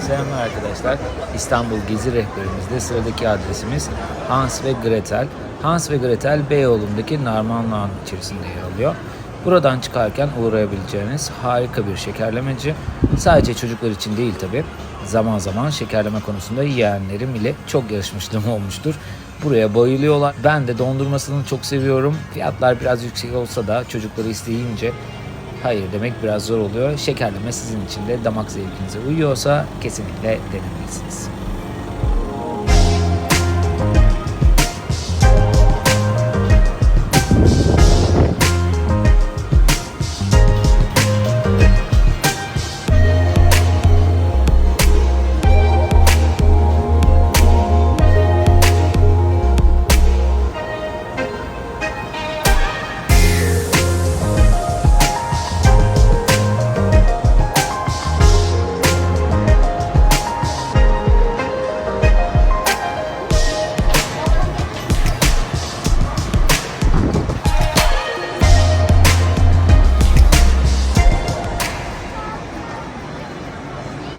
Selamlar arkadaşlar. İstanbul Gezi Rehberimizde sıradaki adresimiz Hans ve Gretel. Hans ve Gretel Beyoğlu'ndaki Narmanlağın içerisinde yer alıyor. Buradan çıkarken uğrayabileceğiniz harika bir şekerlemeci. Sadece çocuklar için değil tabi. Zaman zaman şekerleme konusunda yeğenlerim ile çok yarışmışlığım olmuştur. Buraya bayılıyorlar. Ben de dondurmasını çok seviyorum. Fiyatlar biraz yüksek olsa da çocukları isteyince Hayır demek biraz zor oluyor. Şekerleme sizin için de damak zevkinize uyuyorsa kesinlikle denemelisiniz.